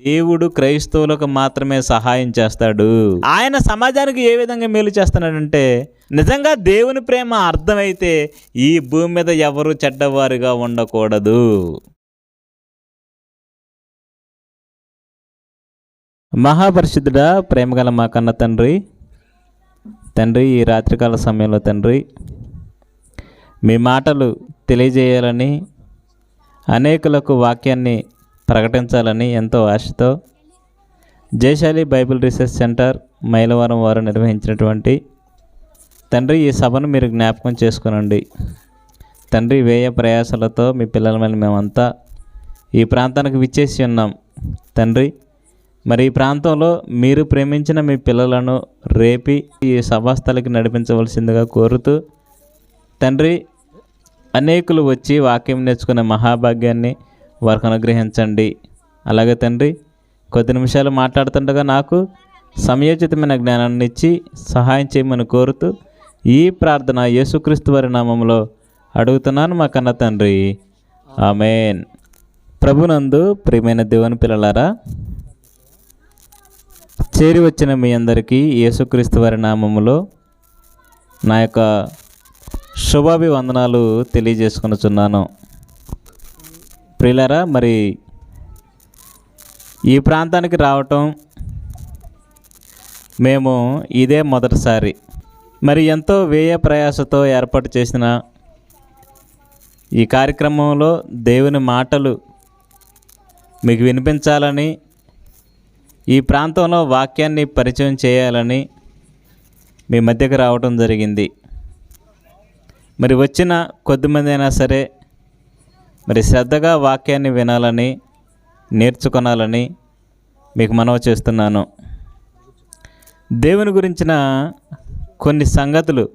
దేవుడు క్రైస్తవులకు మాత్రమే సహాయం చేస్తాడు. ఆయన సమాజానికి ఏ విధంగా మేలు చేస్తున్నాడంటే నిజంగా దేవుని ప్రేమ అర్థమైతే ఈ భూమి మీద ఎవరు చెడ్డవారుగా ఉండకూడదు. మహాపరిశుద్ధుడా ప్రేమగల మా కన్న తండ్రి తండ్రి ఈ రాత్రికాల సమయంలో తండ్రి మీ మాటలు తెలియజేయాలని అనేకులకు వాక్యాన్ని ప్రకటించాలని ఎంతో ఆశతో Jayashali bible research centre Mylavaram వారు నిర్వహించినటువంటి తండ్రి ఈ సభను మీరు జ్ఞాపకం చేసుకునండి. తండ్రి వేయ ప్రయాసాలతో మీ పిల్లల మీద మేమంతా ఈ ప్రాంతానికి విచ్చేసి ఉన్నాం. తండ్రి మరి ఈ ప్రాంతంలో మీరు ప్రేమించిన మీ పిల్లలను రేపి ఈ సభాస్థలికి నడిపించవలసిందిగా కోరుతూ తండ్రి అనేకులు వచ్చి వాక్యం నేర్చుకునే మహాభాగ్యాన్ని వారికి అనుగ్రహించండి. అలాగే తండ్రి కొద్ది నిమిషాలు మాట్లాడుతుండగా నాకు సమయోచితమైన జ్ఞానాన్ని ఇచ్చి సహాయం చేయమని కోరుతూ ఈ ప్రార్థన యేసుక్రీస్తు వారి నామంలో అడుగుతున్నాను మా కన్న తండ్రి. ఆమెన్. ప్రభునందు ప్రియమైన దేవుని పిల్లలారా చేరి వచ్చిన మీ అందరికీ యేసుక్రీస్తు వారి నామములో నా యొక్క శుభాభివందనాలు తెలియజేసుకునిచున్నాను. ప్రియులరా మరి ఈ ప్రాంతానికి రావటం మేము ఇదే మొదటిసారి. మరి ఎంతో వ్యయ ప్రయాసతో ఏర్పాటు చేసిన ఈ కార్యక్రమంలో దేవుని మాటలు మీకు వినిపించాలని ఈ ప్రాంతంలో వాక్యాన్ని పరిచయం చేయాలని మీ మధ్యకు రావటం జరిగింది. మరి వచ్చిన కొద్దిమంది అయినా సరే మరి శ్రద్ధగా వాక్యాన్ని వినాలని నేర్చుకొనాలని మీకు మనవి చేస్తున్నాను. దేవుని గురించిన కొన్ని సంగతులు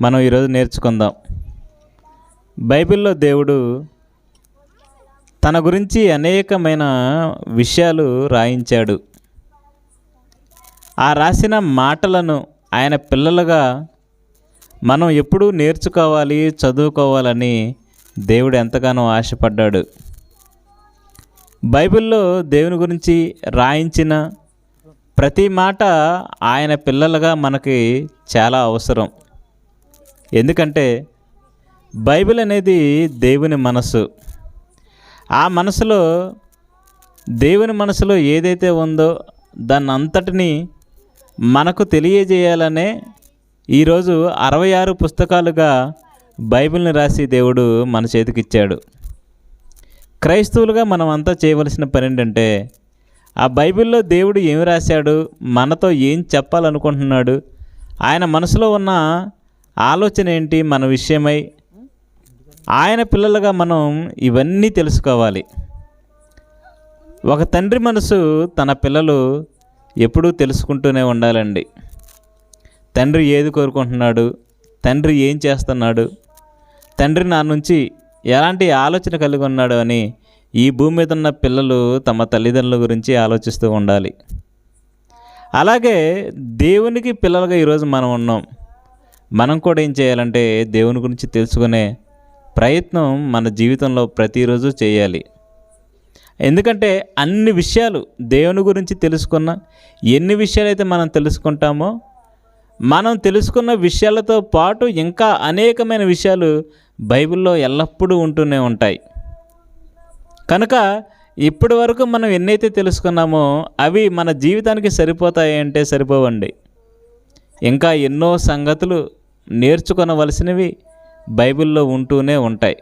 మనం ఈరోజు నేర్చుకుందాం. బైబిల్లో దేవుడు తన గురించి అనేకమైన విషయాలు రాయించాడు. ఆ రాసిన మాటలను ఆయన పిల్లలుగా మనం ఎప్పుడూ నేర్చుకోవాలి చదువుకోవాలని దేవుడు ఎంతగానో ఆశపడ్డాడు. బైబిల్లో దేవుని గురించి రాయించిన ప్రతి మాట ఆయన పిల్లలుగా మనకి చాలా అవసరం. ఎందుకంటే బైబిల్ అనేది దేవుని మనసు. ఆ మనసులో దేవుని మనసులో ఏదైతే ఉందో దాన్ని అంతటిని మనకు తెలియజేయాలనే ఈరోజు అరవై ఆరు పుస్తకాలుగా బైబిల్ని రాసి దేవుడు మన చేతికి ఇచ్చాడు క్రైస్తవులుగా మనం అంతా చేయవలసిన పని ఏంటంటే ఆ బైబిల్లో దేవుడు ఏమి రాశాడు మనతో ఏం చెప్పాలనుకుంటున్నాడు ఆయన మనసులో ఉన్న ఆలోచన ఏంటి మన విషయమై ఆయన పిల్లలుగా మనం ఇవన్నీ తెలుసుకోవాలి. ఒక తండ్రి మనసు తన పిల్లలు ఎప్పుడూ తెలుసుకుంటూనే ఉండాలండి. తండ్రి ఏది కోరుకుంటున్నాడు తండ్రి ఏం చేస్తున్నాడు తండ్రి నా నుంచి ఎలాంటి ఆలోచన కలిగి ఉన్నాడు అని ఈ భూమి మీద ఉన్న పిల్లలు తమ తల్లిదండ్రుల గురించి ఆలోచిస్తూ ఉండాలి. అలాగే దేవునికి పిల్లలుగా ఈరోజు మనం ఉన్నాం. మనం కూడా ఏం చేయాలంటే దేవుని గురించి తెలుసుకునే ప్రయత్నం మన జీవితంలో ప్రతిరోజు చేయాలి. ఎందుకంటే అన్ని విషయాలు దేవుని గురించి తెలుసుకున్న ఎన్ని విషయాలైతే మనం తెలుసుకుంటామో మనం తెలుసుకున్న విషయాలతో పాటు ఇంకా అనేకమైన విషయాలు బైబిల్లో ఎల్లప్పుడూ ఉంటూనే ఉంటాయి. కనుక ఇప్పటి వరకు మనం ఎన్నైతే తెలుసుకున్నామో అవి మన జీవితానికి సరిపోతాయి అంటే సరిపోవండి. ఇంకా ఎన్నో సంగతులు నేర్చుకొనవలసినవి బైబిల్లో ఉంటూనే ఉంటాయి.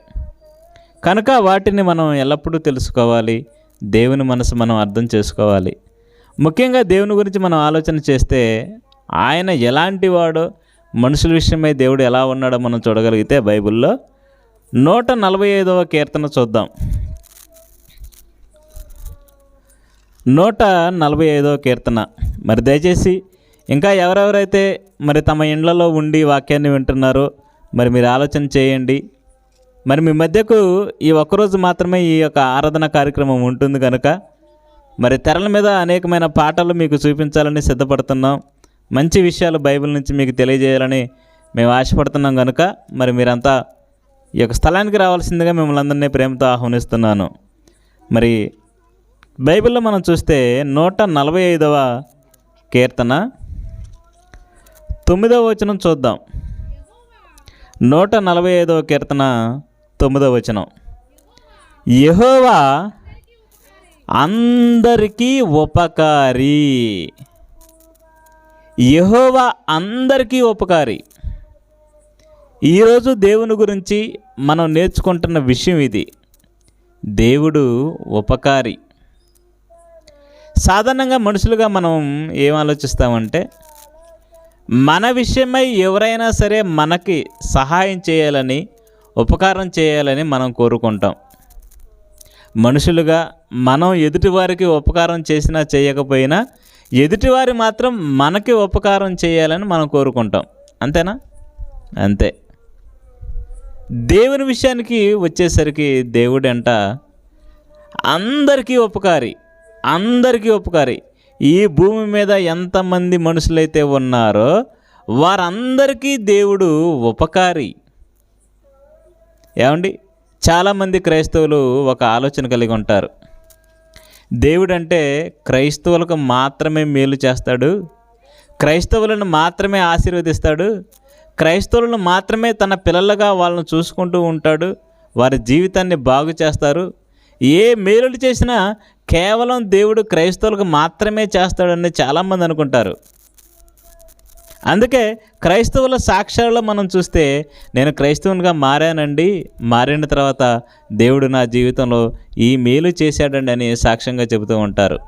కనుక వాటిని మనం ఎల్లప్పుడూ తెలుసుకోవాలి. దేవుని మనసు మనం అర్థం చేసుకోవాలి. ముఖ్యంగా దేవుని గురించి మనం ఆలోచన చేస్తే ఆయన ఎలాంటి వాడో మనుషుల విషయమై దేవుడు ఎలా ఉన్నాడో మనం చూడగలిగితే బైబిల్లో నూట నలభై ఐదవ కీర్తన చూద్దాం. నూట నలభై ఐదవ కీర్తన. మరి దయచేసి ఇంకా ఎవరెవరైతే మరి తమ ఇండ్లలో ఉండి వాక్యాన్ని వింటున్నారో మరి మీరు ఆలోచన చేయండి. మరి మీ మధ్యకు ఈ ఒక్కరోజు మాత్రమే ఈ యొక్క ఆరాధన కార్యక్రమం ఉంటుంది కనుక మరి తెరల మీద అనేకమైన పాటలు మీకు చూపించాలని సిద్ధపడుతున్నాం. మంచి విషయాలు బైబిల్ నుంచి మీకు తెలియజేయాలని మేము ఆశపడుతున్నాం కనుక మరి మీరంతా ఈ యొక్క స్థలానికి రావాల్సిందిగా మిమ్మల్ని అందరినీ ప్రేమతో ఆహ్వానిస్తున్నాను. మరి బైబిల్లో మనం చూస్తే నూట నలభై ఐదవ కీర్తన తొమ్మిదవ వచనం చూద్దాం. నూట నలభై ఐదవ కీర్తన తొమ్మిదవ వచనం. యహోవా అందరికీ ఉపకారి. యహోవా అందరికీ ఉపకారి. ఈరోజు దేవుని గురించి మనం నేర్చుకుంటున్న విషయం ఇది. దేవుడు ఉపకారి. సాధారణంగా మనుషులుగా మనం ఏం ఆలోచిస్తామంటే మన విషయమై ఎవరైనా సరే మనకి సహాయం చేయాలని ఉపకారం చేయాలని మనం కోరుకుంటాం. మనుషులుగా మనం ఎదుటివారికి ఉపకారం చేసినా చేయకపోయినా ఎదుటివారి మాత్రం మనకి ఉపకారం చేయాలని మనం కోరుకుంటాం. అంతేనా? అంతే. దేవుని విషయానికి వచ్చేసరికి దేవుడంట అందరికీ ఉపకారి అందరికీ ఉపకారి. ఈ భూమి మీద ఎంతమంది మనుషులైతే ఉన్నారో వారందరికీ దేవుడు ఉపకారి. ఏమండి? చాలామంది క్రైస్తవులు ఒక ఆలోచన కలిగి ఉంటారు. దేవుడంటే క్రైస్తవులకు మాత్రమే మేలు చేస్తాడు. క్రైస్తవులను మాత్రమే ఆశీర్వదిస్తాడు. క్రైస్తవులను మాత్రమే తన పిల్లలుగా వాళ్ళని చూసుకుంటూ ఉంటాడు. వారి జీవితాన్ని బాగు చేస్తారు. ఏ మేలులు చేసినా కేవలం దేవుడు క్రైస్తవులకు మాత్రమే చేస్తాడని చాలామంది అనుకుంటారు. అందుకే క్రైస్తవుల సాక్ష్యాలలో మనం చూస్తే నేను క్రైస్తవునిగా మారానండి. మారిన తర్వాత దేవుడు నా జీవితంలో ఈ మేలు చేశాడండి అని సాక్ష్యంగా చెబుతూ ఉంటారు.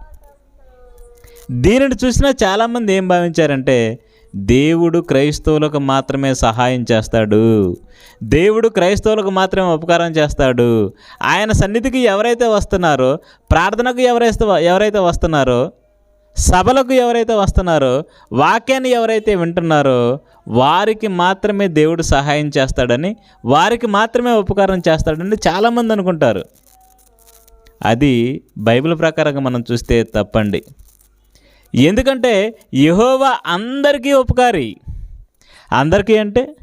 దీనిని చూసినా చాలామంది ఏం భావించారంటే దేవుడు క్రైస్తవులకు మాత్రమే సహాయం చేస్తాడు. దేవుడు క్రైస్తవులకు మాత్రమే ఉపకారం చేస్తాడు. ఆయన సన్నిధికి ఎవరైతే వస్తున్నారో ప్రార్థనకు ఎవరైతే ఎవరైతే వస్తున్నారో సభలకు ఎవరైతే వస్తున్నారో వాక్యాన్ని ఎవరైతే వింటున్నారో వారికి మాత్రమే దేవుడు సహాయం చేస్తాడని వారికి మాత్రమే ఉపకారం చేస్తాడని చాలామంది అనుకుంటారు. అది బైబిల్ ప్రకారంగా మనం చూస్తే తప్పండి. ఎందుకంటే యహోవా అందరికీ ఉపకారి. అందరికీ అంటే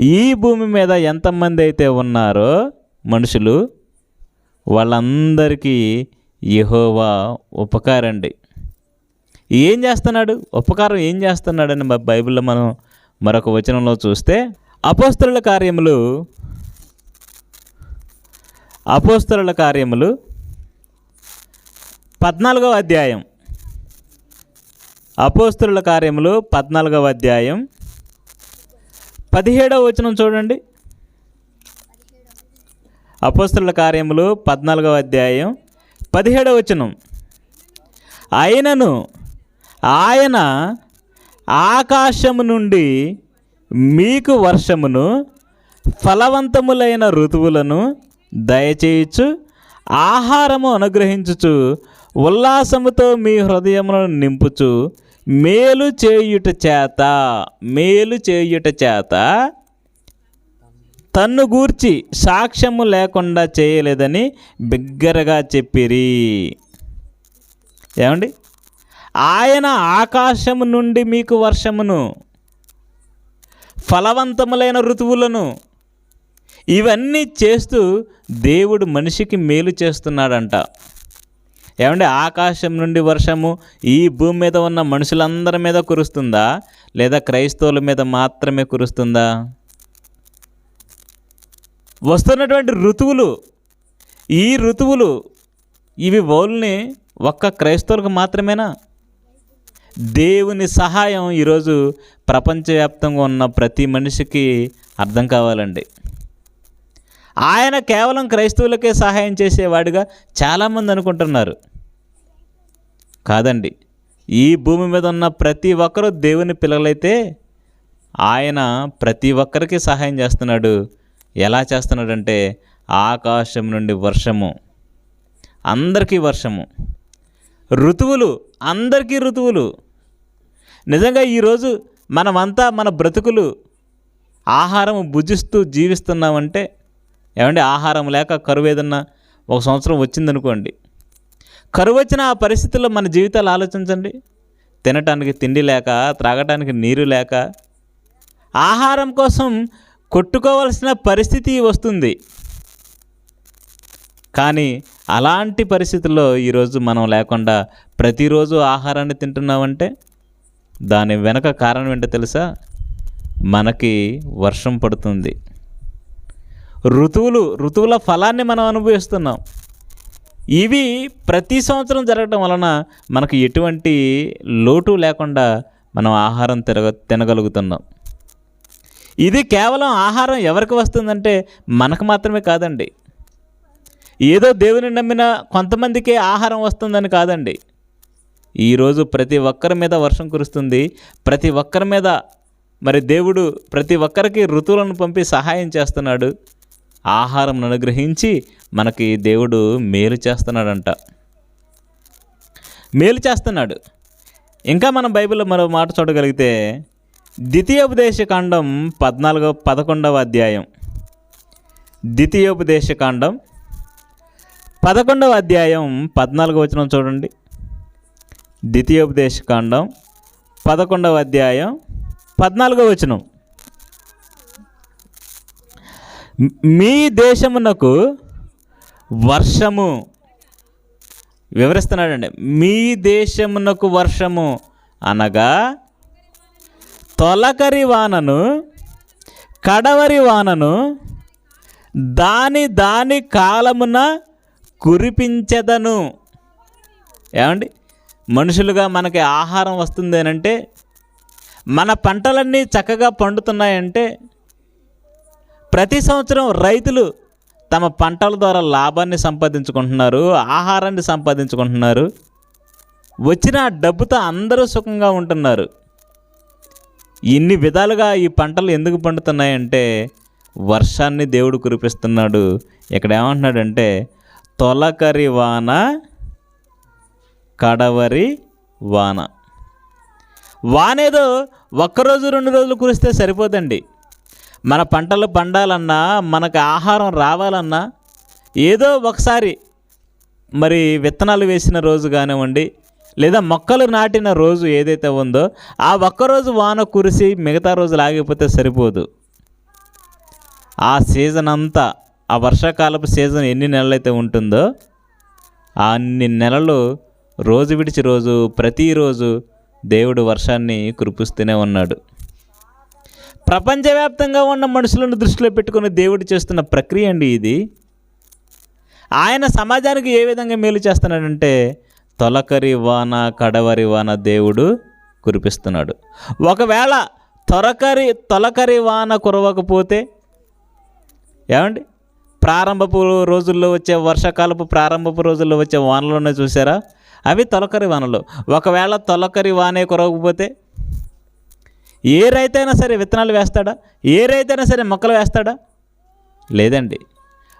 ఈ భూమి మీద ఎంతమంది అయితే ఉన్నారో మనుషులు వాళ్ళందరికీ యహోవా ఉపకారండి. ఏం చేస్తున్నాడు? ఉపకారం ఏం చేస్తున్నాడని మా బైబిల్లో మనం మరొక వచనంలో చూస్తే అపోస్తరుల కార్యములు అపోస్తరుల కార్యములు పద్నాలుగవ అధ్యాయం. అపోస్తరుల కార్యములు పద్నాలుగవ అధ్యాయం. పదిహేడవ వచనం చూడండి. అపోస్తరుల కార్యములు పద్నాలుగవ అధ్యాయం. పదిహేడవ వచనం. అయినను ఆయన ఆకాశము నుండి మీకు వర్షమును ఫలవంతములైన ఋతువులను దయచేయచ్చు ఆహారము అనుగ్రహించుచు ఉల్లాసముతో మీ హృదయములను నింపుచు మేలు చేయుట చేత మేలు చేయుట చేత తన్ను గూర్చి సాక్ష్యము లేకుండా చేయలేదని బిగ్గరగా చెప్పిరి. ఏమండి? ఆయన ఆకాశము నుండి మీకు వర్షమును ఫలవంతములైన ఋతువులను ఇవన్నీ చేస్తూ దేవుడు మనిషికి మేలు చేస్తున్నాడంట. ఏమంటే ఆకాశం నుండి వర్షము ఈ భూమి మీద ఉన్న మనుషులందరి మీద కురుస్తుందా? లేదా క్రైస్తవుల మీద మాత్రమే కురుస్తుందా? వస్తున్నటువంటి ఋతువులు ఈ ఋతువులు ఇవి బౌల్ని ఒక్క క్రైస్తవులకు మాత్రమేనా? దేవుని సహాయం ఈరోజు ప్రపంచవ్యాప్తంగా ఉన్న ప్రతి మనిషికి అర్థం కావాలండి. ఆయన కేవలం క్రైస్తవులకే సహాయం చేసేవాడిగా చాలామంది అనుకుంటున్నారు. కాదండి ఈ భూమి మీద ఉన్న ప్రతి ఒక్కరూ దేవుని పిల్లలైతే ఆయన ప్రతి ఒక్కరికి సహాయం చేస్తున్నాడు. ఎలా చేస్తున్నాడంటే ఆకాశం నుండి వర్షము అందరికీ వర్షము. ఋతువులు అందరికీ ఋతువులు. నిజంగా ఈరోజు మనమంతా మన బ్రతుకులు ఆహారం భుజిస్తూ జీవిస్తున్నామంటే ఏమంటే ఆహారం లేక కరువు ఏదన్నా ఒక సంవత్సరం వచ్చిందనుకోండి కరువు వచ్చిన ఆ పరిస్థితుల్లో మన జీవితాలు ఆలోచించండి. తినటానికి తిండి లేక త్రాగటానికి నీరు లేక ఆహారం కోసం కొట్టుకోవాల్సిన పరిస్థితి వస్తుంది. కానీ అలాంటి పరిస్థితుల్లో ఈరోజు మనం లేకుండా ప్రతిరోజు ఆహారాన్ని తింటున్నామంటే దాని వెనక కారణం ఏంటో తెలుసా? మనకి వర్షం పడుతుంది. ఋతువులు ఋతువుల ఫలాన్ని మనం అనుభవిస్తున్నాం. ఇవి ప్రతి సంవత్సరం జరగడం వలన మనకు ఎటువంటి లోటు లేకుండా మనం ఆహారం తిరగ తినగలుగుతున్నాం. ఇది కేవలం ఆహారం ఎవరికి వస్తుందంటే మనకు మాత్రమే కాదండి. ఏదో దేవుని నమ్మిన కొంతమందికే ఆహారం వస్తుందని కాదండి. ఈరోజు ప్రతి ఒక్కరి మీద వర్షం కురుస్తుంది. ప్రతి ఒక్కరి మీద మరి దేవుడు ప్రతి ఒక్కరికి ఋతువులను పంపి సహాయం చేస్తున్నాడు. ఆహారం అనుగ్రహించి మనకి దేవుడు మేలు చేస్తున్నాడంట. మేలు చేస్తున్నాడు. ఇంకా మనం బైబిల్లో మరో మాట చూడగలిగితే ద్వితీయోపదేశ కాండం పద్నాలుగో పదకొండవ అధ్యాయం. ద్వితీయోపదేశ కాండం పదకొండవ అధ్యాయం పద్నాలుగో వచనం చూడండి. ద్వితీయోపదేశ కాండం పదకొండవ అధ్యాయం పద్నాలుగో వచనం. మీ దేశమునకు వర్షము. వివరిస్తున్నాడండి. మీ దేశమునకు వర్షము అనగా తొలకరి వానను కడవరి వానను దాని దాని కాలమున కురిపించదను. ఏమండి? మనుషులుగా మనకి ఆహారం వస్తుంది అంటే మన పంటలన్నీ చక్కగా పండుతున్నాయంటే ప్రతి సంవత్సరం రైతులు తమ పంటల ద్వారా లాభాన్ని సంపాదించుకుంటున్నారు ఆహారాన్ని సంపాదించుకుంటున్నారు. వచ్చిన డబ్బుతో అందరూ సుఖంగా ఉంటున్నారు. ఇన్ని విధాలుగా ఈ పంటలు ఎందుకు పండుతున్నాయంటే వర్షాన్ని దేవుడు కురిపిస్తున్నాడు. ఇక్కడ ఏమంటున్నాడంటే తొలకరి వాన కడవరి వాన. వానేదో ఒక్కరోజు రెండు రోజులు కురిస్తే సరిపోదండి. మన పంటలు పండాలన్నా మనకు ఆహారం రావాలన్నా ఏదో ఒకసారి మరి విత్తనాలు వేసిన రోజు కానివ్వండి లేదా మొక్కలు నాటిన రోజు ఏదైతే ఉందో ఆ ఒక్కరోజు వాన కురిసి మిగతా రోజులు ఆగిపోతే సరిపోదు. ఆ సీజన్ అంతా ఆ వర్షాకాలపు సీజన్ ఎన్ని నెలలైతే ఉంటుందో అన్ని నెలలు రోజు విడిచి రోజు ప్రతిరోజు దేవుడు వర్షాన్ని కురిపిస్తూనే ఉన్నాడు. ప్రపంచవ్యాప్తంగా ఉన్న మనుషులను దృష్టిలో పెట్టుకుని దేవుడు చేస్తున్న ప్రక్రియ అండి ఇది. ఆయన సమాజానికి ఏ విధంగా మేలు చేస్తున్నాడంటే తొలకరి వాన కడవరి వాన దేవుడు కురిపిస్తున్నాడు. ఒకవేళ తొలకరి తొలకరి వాన కురవకపోతే ఏమండి? ప్రారంభపు రోజుల్లో వచ్చే వర్షాకాలపు ప్రారంభపు రోజుల్లో వచ్చే వానలోనే చూసారా అవి తొలకరి వానలు. ఒకవేళ తొలకరి వానే కురవకపోతే ఏ రైతైనా సరే విత్తనాలు వేస్తాడా? ఏ రైతైనా సరే మొక్కలు వేస్తాడా? లేదండి.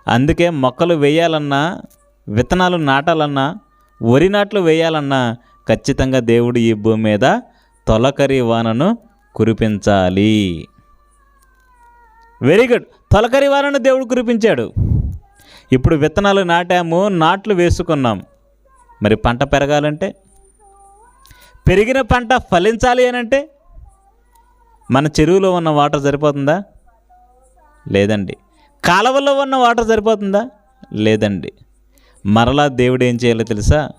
అందుకే మొక్కలు వేయాలన్నా విత్తనాలు నాటాలన్నా వరి నాట్లు వేయాలన్నా ఖచ్చితంగా దేవుడు ఈ భూమి మీద తొలకరి వానను కురిపించాలి. వెరీ గుడ్ తొలకరి వానను దేవుడు కురిపించాడు. ఇప్పుడు విత్తనాలు నాటాము నాట్లు వేసుకున్నాం. మరి పంట పెరగాలంటే? పెరిగిన పంట ఫలించాలి అని అంటే మన చెరువులో ఉన్న వాటర్ సరిపోతుందా? లేదండి. కాలువలో ఉన్న వాటర్ సరిపోతుందా? లేదండి. మరలా దేవుడు ఏం చేయాలో తెలుసా?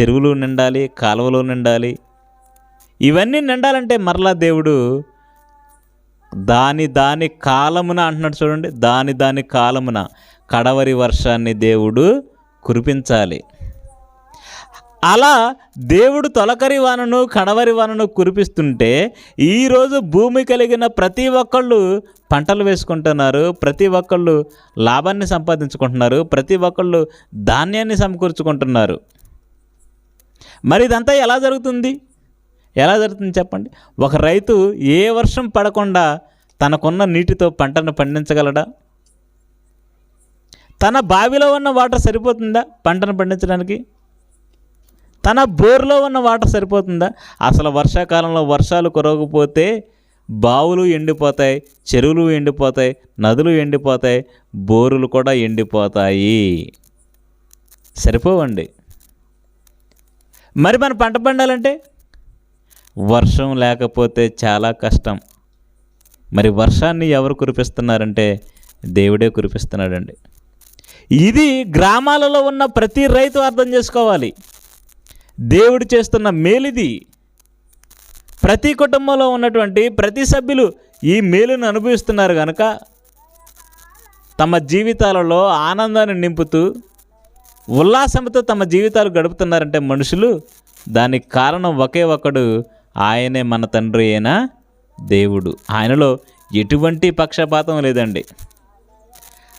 చెరువులు నిండాలి కాలువలు నిండాలి. ఇవన్నీ నిండాలంటే మరలా దేవుడు దాని దాని కాలమున అంటున్నాడు చూడండి దాని దాని కాలమున కడవరి వర్షాన్ని దేవుడు కురిపించాలి. అలా దేవుడు తొలకరి వానను కడవరి వానను కురిపిస్తుంటే ఈరోజు భూమి కలిగిన ప్రతి ఒక్కళ్ళు పంటలు వేసుకుంటున్నారు ప్రతి ఒక్కళ్ళు లాభాన్ని సంపాదించుకుంటున్నారు ప్రతి ఒక్కళ్ళు ధాన్యాన్ని సమకూర్చుకుంటున్నారు. మరి ఇదంతా ఎలా జరుగుతుంది? ఎలా జరుగుతుంది చెప్పండి? ఒక రైతు ఏ వర్షం పడకుండా తనకున్న నీటితో పంటను పండించగలడా? తన బావిలో ఉన్న వాటర్ సరిపోతుందా పంటను పండించడానికి? తన బోర్లో ఉన్న వాటర్ సరిపోతుందా? అసలు వర్షాకాలంలో వర్షాలు కురవకపోతే బావులు ఎండిపోతాయి చెరువులు ఎండిపోతాయి నదులు ఎండిపోతాయి బోరులు కూడా ఎండిపోతాయి. సరిపోవండి. మరి మన పంట పండాలంటే? వర్షం లేకపోతే చాలా కష్టం. మరి వర్షాన్ని ఎవరు కురిపిస్తున్నారంటే? దేవుడే కురిపిస్తున్నాడండి. ఇది గ్రామాలలో ఉన్న ప్రతి రైతు అర్థం చేసుకోవాలి. దేవుడు చేస్తున్న మేలిది. ప్రతి కుటుంబంలో ఉన్నటువంటి ప్రతి సభ్యులు ఈ మేలును అనుభవిస్తున్నారు కనుక తమ జీవితాలలో ఆనందాన్ని నింపుతూ ఉల్లాసంతో తమ జీవితాలు గడుపుతున్నారంటే మనుషులు దానికి కారణం ఒకే ఒకడు ఆయనే మన తండ్రి అయినా దేవుడు. ఆయనలో ఎటువంటి పక్షపాతం లేదండి.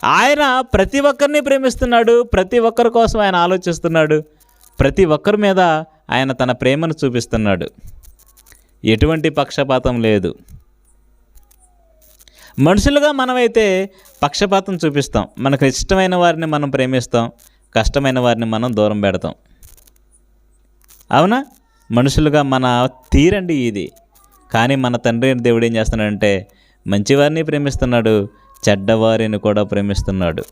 ఆయన ప్రతి ఒక్కరిని ప్రేమిస్తున్నాడు ప్రతి ఒక్కరి కోసం ఆయన ఆలోచిస్తున్నాడు ప్రతి ఒక్కరి మీద ఆయన తన ప్రేమను చూపిస్తున్నాడు. ఎటువంటి పక్షపాతం లేదు. మనుషులుగా మనమైతే పక్షపాతం చూపిస్తాం. మనకు ఇష్టమైన వారిని మనం ప్రేమిస్తాం. కష్టమైన వారిని మనం దూరం పెడతాం. అవునా? మనుషులుగా మన తీరండి ఇది. కానీ మన తండ్రి దేవుడు ఏం చేస్తున్నాడంటే మంచివారిని ప్రేమిస్తున్నాడు చెడ్డవారిని కూడా ప్రేమిస్తున్నాడు.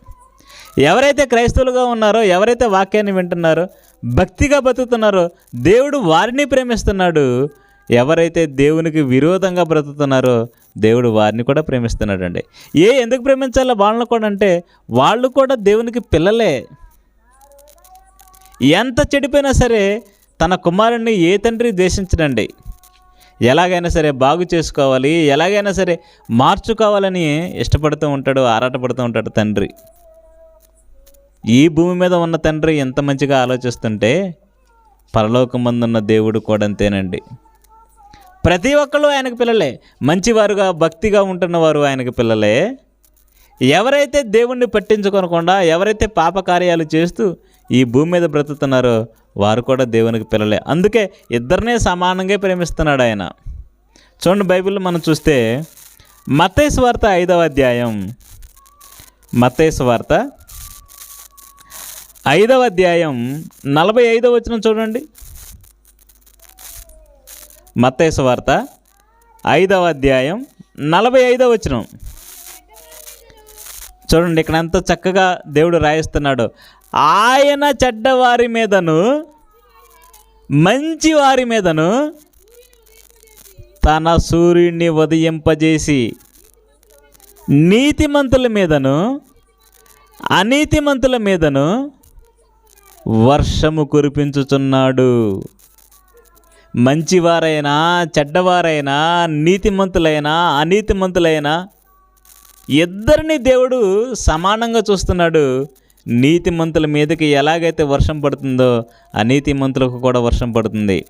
ఎవరైతే క్రైస్తవులుగా ఉన్నారో ఎవరైతే వాక్యాన్ని వింటున్నారో భక్తిగా బతుకుతున్నారో దేవుడు వారిని ప్రేమిస్తున్నాడు. ఎవరైతే దేవునికి విరోధంగా బ్రతుకుతున్నారో దేవుడు వారిని కూడా ప్రేమిస్తున్నాడండి. ఏ ఎందుకు ప్రేమించాలో వాళ్ళని కూడా అంటే వాళ్ళు కూడా దేవునికి పిల్లలే. ఎంత చెడిపోయినా సరే తన కుమారుణ్ణి ఏ తండ్రి ద్వేషించడండి. ఎలాగైనా సరే బాగు చేసుకోవాలి ఎలాగైనా సరే మార్చుకోవాలని ఇష్టపడుతూ ఉంటాడు ఆరాటపడుతూ ఉంటాడు తండ్రి. ఈ భూమి మీద ఉన్న తండ్రి ఎంత మంచిగా ఆలోచిస్తుంటే పరలోకమందున్న దేవుడు కూడా అంతేనండి. ప్రతి ఒక్కళ్ళు ఆయనకు పిల్లలే. మంచివారుగా భక్తిగా ఉంటున్నవారు ఆయనకు పిల్లలే. ఎవరైతే దేవుణ్ణి పట్టించుకోనకుండా ఎవరైతే పాపకార్యాలు చేస్తూ ఈ భూమి మీద బ్రతుకుతున్నారో వారు కూడా దేవునికి పిల్లలే. అందుకే ఇద్దరినే సమానంగా ప్రేమిస్తున్నాడు ఆయన. చూడండి బైబిల్ మనం చూస్తే మతేశ్వార్త వార్త ఐదవ అధ్యాయం. మత్తేసు వార్త ఐదవ అధ్యాయం నలభై ఐదవ వచనం చూడండి. మత్తేసు వార్త ఐదవ అధ్యాయం నలభై ఐదవ వచనం. చూడండి ఇక్కడ ఎంత చక్కగా దేవుడు రాయిస్తున్నాడు. ఆయన చెడ్డవారి మీదను మంచి వారి మీదను తన సూర్యుడిని ఉదయింపజేసి నీతిమంతుల మీదను అనీతిమంతుల మీదను వర్షము కురిపించుచున్నాడు. మంచివారైనా చెడ్డవారైనా నీతిమంతులైనా అనీతిమంతులైనా ఇద్దరిని దేవుడు సమానంగా చూస్తున్నాడు. నీతిమంతుల మీదకి ఎలాగైతే వర్షం పడుతుందో అనీతిమంతులకు కూడా వర్షం పడుతుంది.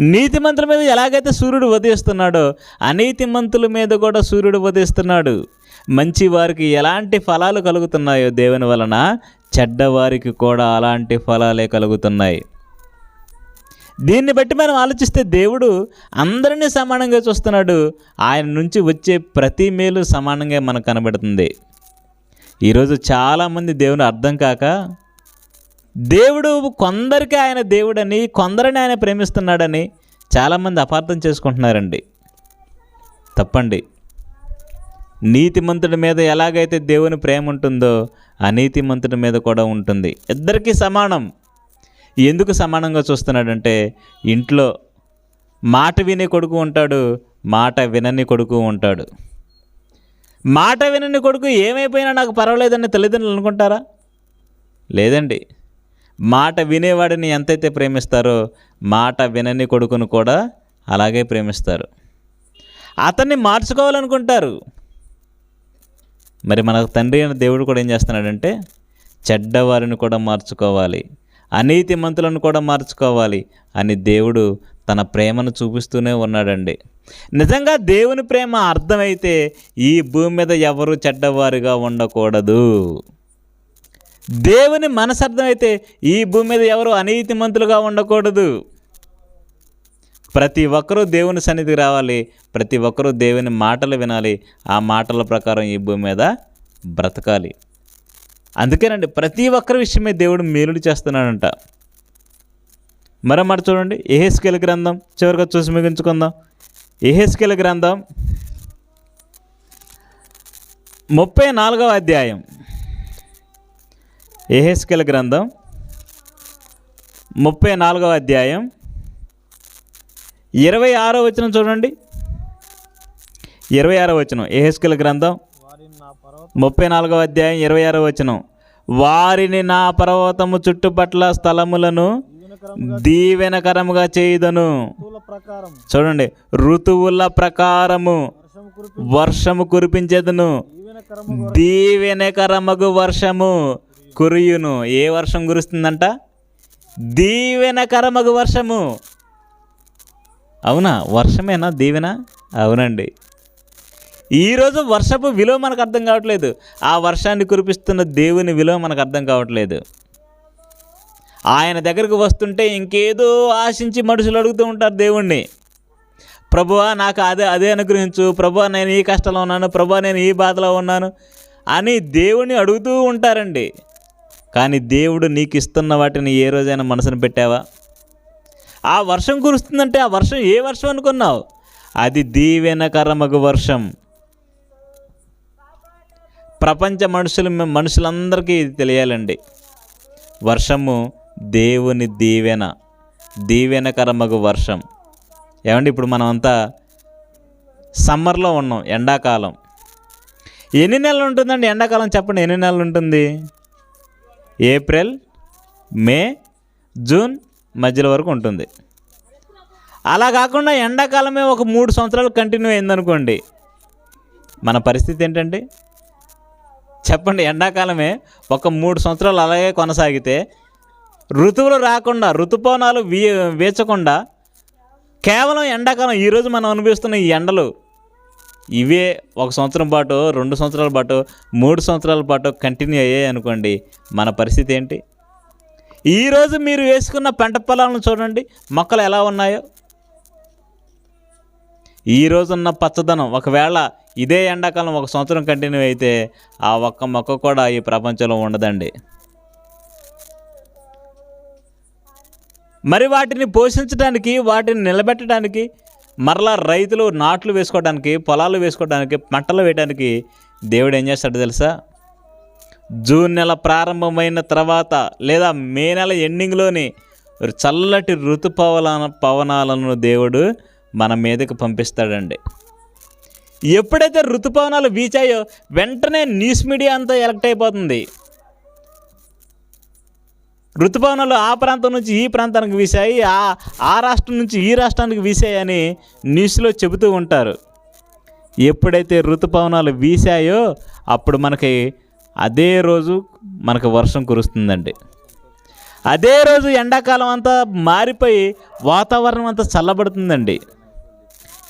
నీతిమంతుల మీద ఎలాగైతే సూర్యుడు ఉదయిస్తున్నాడో అనీతిమంతుల మీద కూడా సూర్యుడు ఉదయిస్తున్నాడు. మంచి వారికి ఎలాంటి ఫలాలు కలుగుతున్నాయో దేవుని వలన చెడ్డవారికి కూడా అలాంటి ఫలాలే కలుగుతున్నాయి. దీన్ని బట్టి మనం ఆలోచిస్తే దేవుడు అందరినీ సమానంగా చూస్తున్నాడు. ఆయన నుంచి వచ్చే ప్రతి మేలు సమానంగా మనకు కనబడుతుంది. ఈరోజు చాలామంది దేవుని అర్థం కాక దేవుడు కొందరికి ఆయన దేవుడని కొందరిని ఆయన ప్రేమిస్తున్నాడని చాలామంది అపార్థం చేసుకుంటున్నారండి. తప్పండి. నీతిమంతుడి మీద ఎలాగైతే దేవుని ప్రేమ ఉంటుందో అనీతిమంతుడి మీద కూడా ఉంటుంది. ఇద్దరికీ సమానం. ఎందుకు సమానంగా చూస్తున్నాడంటే ఇంట్లో మాట వినే కొడుకు ఉంటాడు మాట వినని కొడుకు ఉంటాడు. మాట వినని కొడుకు ఏమైపోయినా నాకు పర్వాలేదని తల్లిదండ్రులు అనుకుంటారా? లేదండి. మాట వినేవాడిని ఎంతైతే ప్రేమిస్తారో మాట వినని కొడుకును కూడా అలాగే ప్రేమిస్తారు. అతన్ని మార్చుకోవాలనుకుంటారు. మరి మన తండ్రి అయిన దేవుడు కూడా ఏం చేస్తున్నాడంటే చెడ్డవారిని కూడా మార్చుకోవాలి అనీతి మంతులను కూడా మార్చుకోవాలి అని దేవుడు తన ప్రేమను చూపిస్తూనే ఉన్నాడండి. నిజంగా దేవుని ప్రేమ అర్థమైతే ఈ భూమి మీద ఎవరు చెడ్డవారిగా ఉండకూడదు. దేవుని మనసు అర్థమైతే ఈ భూమి మీద ఎవరు అనీతిమంతులుగా ఉండకూడదు. ప్రతి ఒక్కరూ దేవుని సన్నిధికి రావాలి. ప్రతి ఒక్కరూ దేవుని మాటలు వినాలి. ఆ మాటల ప్రకారం ఈ భూమి మీద బ్రతకాలి. అందుకేనండి ప్రతి ఒక్కరి విషయమే దేవుడు మేలుడు చేస్తున్నాడంట. మరో మాట చూడండి ఏహెస్కేల గ్రంథం చివరిగా చూసి ముగించుకుందాం. ఏహెస్కేల గ్రంథం ముప్పై నాలుగవ అధ్యాయం. ఏహెస్కేల గ్రంథం ముప్పై నాలుగవ అధ్యాయం ఇరవై ఆరో వచనం చూడండి. ఇరవై ఆరో వచనం. ఏహెస్కెల్ గ్రంథం ముప్పై నాలుగవ అధ్యాయం ఇరవై ఆరో వచనం. వారిని నా పర్వతము చుట్టుపట్ల స్థలములను దీవెనకరముగా చేయుదను. ప్రకారం చూడండి. ఋతువుల ప్రకారము వర్షము కురిపించేదను. దీవెనకరము దీవెనకరమగు వర్షము కురియును. ఏ వర్షం కురుస్తుందంట? దీవెనకరమగు వర్షము. అవునా? వర్షమేనా? దీవెన? అవునండి. ఈరోజు వర్షపు విలువ మనకు అర్థం కావట్లేదు. ఆ వర్షాన్ని కురిపిస్తున్న దేవుని విలువ మనకు అర్థం కావట్లేదు. ఆయన దగ్గరకు వస్తుంటే ఇంకేదో ఆశించి మనుషులు అడుగుతూ ఉంటారు దేవుణ్ణి. ప్రభువా నాకు అదే అదే అనుగ్రహించు. ప్రభువా నేను ఈ కష్టంలో ఉన్నాను. ప్రభువా నేను ఈ బాధలో ఉన్నాను. అని దేవుణ్ణి అడుగుతూ ఉంటారండి. కానీ దేవుడు నీకు ఇస్తున్న వాటిని ఏ రోజైనా మనసును పెట్టావా? ఆ వర్షం కురుస్తుందంటే ఆ వర్షం ఏ వర్షం అనుకున్నావు? అది దీవెనకరమగు వర్షం. ప్రపంచ మనుషులు మనుషులందరికీ ఇది తెలియాలండి. వర్షము దేవుని దీవెన దీవెనకరమగు వర్షం. ఏమండి ఇప్పుడు మనం అంతా సమ్మర్లో ఉన్నాం ఎండాకాలం. ఎన్ని నెలలు ఉంటుందండి ఎండాకాలం? చెప్పండి ఎన్ని నెలలు ఉంటుంది? ఏప్రిల్ మే జూన్ మధ్యలో వరకు ఉంటుంది. అలా కాకుండా ఎండాకాలమే ఒక మూడు సంవత్సరాలు కంటిన్యూ అయిందనుకోండి. మన పరిస్థితి ఏంటండి? చెప్పండి ఎండాకాలమే ఒక మూడు సంవత్సరాలు అలాగే కొనసాగితే ఋతువులు రాకుండా ఋతుపవనాలు వీ వీచకుండా కేవలం ఎండాకాలం ఈరోజు మనం అనుభవిస్తున్న ఈ ఎండలు ఇవే ఒక సంవత్సరం పాటు రెండు సంవత్సరాల పాటు మూడు సంవత్సరాల పాటు కంటిన్యూ అయ్యాయి అనుకోండి మన పరిస్థితి ఏంటి? ఈరోజు మీరు వేసుకున్న పంట పొలాలను చూడండి. మొక్కలు ఎలా ఉన్నాయో. ఈ రోజున్న పచ్చదనం ఒకవేళ ఇదే ఎండాకాలం ఒక సంవత్సరం కంటిన్యూ అయితే ఆ ఒక్క మొక్క కూడా ఈ ప్రపంచంలో ఉండదండి. మరి వాటిని పోషించడానికి వాటిని నిలబెట్టడానికి మరలా రైతులు నాట్లు వేసుకోవడానికి పొలాలు వేసుకోవడానికి పంటలు వేయడానికి దేవుడు ఏం చేస్తాడు తెలుసా? జూన్ నెల ప్రారంభమైన తర్వాత లేదా మే నెల ఎండింగ్లోని చల్లటి ఋతుపవన పవనాలను దేవుడు మన మీదకు పంపిస్తాడండి. ఎప్పుడైతే ఋతుపవనాలు వీచాయో వెంటనే న్యూస్ మీడియా అంతా ఎలక్ట్ అయిపోతుంది. ఋతుపవనాలు ఆ ప్రాంతం నుంచి ఈ ప్రాంతానికి వీసాయి ఆ ఆ రాష్ట్రం నుంచి ఈ రాష్ట్రానికి వీసాయి అని న్యూస్లో చెబుతూ ఉంటారు. ఎప్పుడైతే ఋతుపవనాలు వీసాయో అప్పుడు మనకి అదే రోజు మనకు వర్షం కురుస్తుందండి. అదే రోజు ఎండాకాలం అంతా మారిపోయి వాతావరణం అంతా చల్లబడుతుందండి.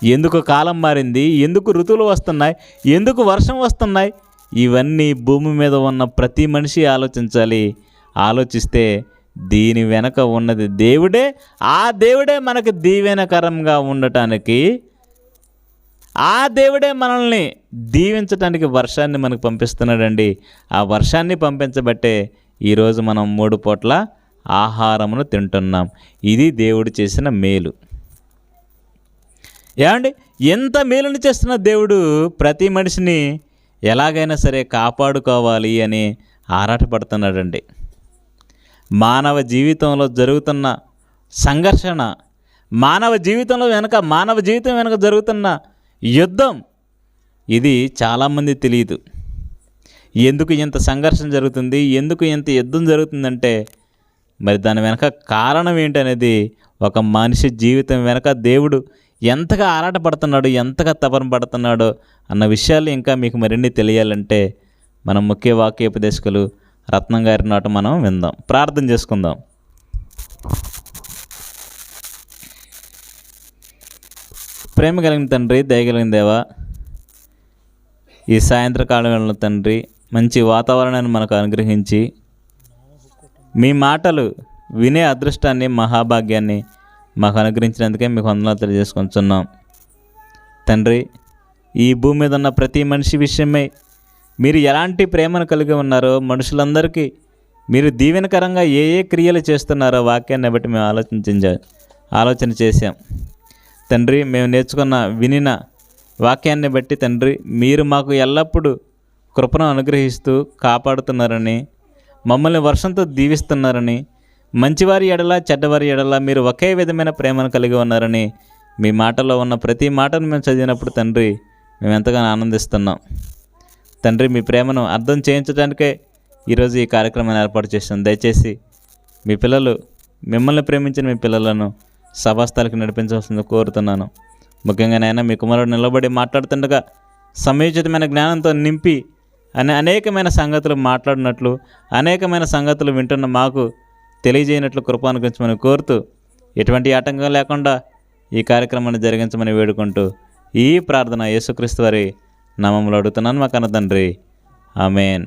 ఎందుకు కాలం మారింది? ఎందుకు ఋతువులు వస్తున్నాయి? ఎందుకు వర్షం వస్తున్నాయి? ఇవన్నీ భూమి మీద ఉన్న ప్రతి మనిషి ఆలోచించాలి. ఆలోచిస్తే దీని వెనక ఉన్నది దేవుడే. ఆ దేవుడే మనకు దీవెనకరంగా ఉండటానికి ఆ దేవుడే మనల్ని దీవించటానికి వర్షాన్ని మనకు పంపిస్తున్నాడండి. ఆ వర్షాన్ని పంపించబట్టే ఈరోజు మనం మూడు పూట్ల ఆహారమును తింటున్నాం. ఇది దేవుడు చేసిన మేలు. ఏమండి? ఎంత మేలుని చేస్తున్న దేవుడు ప్రతి మనిషిని ఎలాగైనా సరే కాపాడుకోవాలి అని ఆరాటపడుతున్నాడండి. మానవ జీవితంలో జరుగుతున్న సంఘర్షణ మానవ జీవితంలో వెనక మానవ జీవితం వెనుక జరుగుతున్న యుద్ధం. ఇది చాలామంది తెలియదు. ఎందుకు ఇంత సంఘర్షణ జరుగుతుంది? ఎందుకు ఇంత యుద్ధం జరుగుతుందంటే మరి దాని వెనక కారణం ఏంటనేది ఒక మనిషి జీవితం వెనక దేవుడు ఎంతగా ఆరాటపడుతున్నాడు ఎంతగా తపన పడుతున్నాడో అన్న విషయాలు ఇంకా మీకు మరిన్ని తెలియాలంటే మనం ముఖ్య వాక్యోపదేశకులు రత్నం గారి నాట మనం విందాం. ప్రార్థన చేసుకుందాం. ప్రేమ కలిగిన తండ్రి దయగలిగిన దేవా ఈ సాయంత్రకాలంలో తండ్రి మంచి వాతావరణాన్ని మనకు అనుగ్రహించి మీ మాటలు వినే అదృష్టాన్ని మహాభాగ్యాన్ని మాకు అనుగ్రహించినందుకే మీకు వందనాలు తెలియజేసుకుంటున్నాం. తండ్రి ఈ భూమి మీద ఉన్న ప్రతి మనిషి విషయమై మీరు ఎలాంటి ప్రేమను కలిగి ఉన్నారో మనుషులందరికీ మీరు దీవెనకరంగా ఏ ఏ క్రియలు చేస్తున్నారో వాక్యాన్ని బట్టి మేము ఆలోచించ ఆలోచన చేశాం. తండ్రి మేము నేర్చుకున్న వినిన వాక్యాన్ని బట్టి తండ్రి మీరు మాకు ఎల్లప్పుడూ కృపను అనుగ్రహిస్తూ కాపాడుతున్నారని మమ్మల్ని వర్షంతో దీవిస్తున్నారని మంచివారి ఎడల చెడ్డవారి ఎడల మీరు ఒకే విధమైన ప్రేమను కలిగి ఉన్నారని మీ మాటలో ఉన్న ప్రతి మాటను మేము చదివినప్పుడు తండ్రి మేము ఎంతగానో ఆనందిస్తున్నాం. తండ్రి మీ ప్రేమను అర్థం చేయించడానికే ఈరోజు ఈ కార్యక్రమాన్ని ఏర్పాటు చేసాం దయచేసి మీ పిల్లలు మిమ్మల్ని ప్రేమించిన మీ పిల్లలను సభాస్థలకి నడిపించవలసింది కోరుతున్నాను. ముఖ్యంగా నాయన మీ కుమారుడు నిలబడి మాట్లాడుతుండగా సమయోచితమైన జ్ఞానంతో నింపి అనే అనేకమైన సంగతులు మాట్లాడినట్లు అనేకమైన సంగతులు వింటున్న మాకు తెలియజేయనట్లు కృపానుగించమని కోరుతూ ఎటువంటి ఆటంకం లేకుండా ఈ కార్యక్రమాన్ని జరిగించమని వేడుకుంటూ ఈ ప్రార్థన యేసుక్రీస్తు వారి నామంలో అడుగుతున్నాను మా కన్న తండ్రి. ఆమెన్.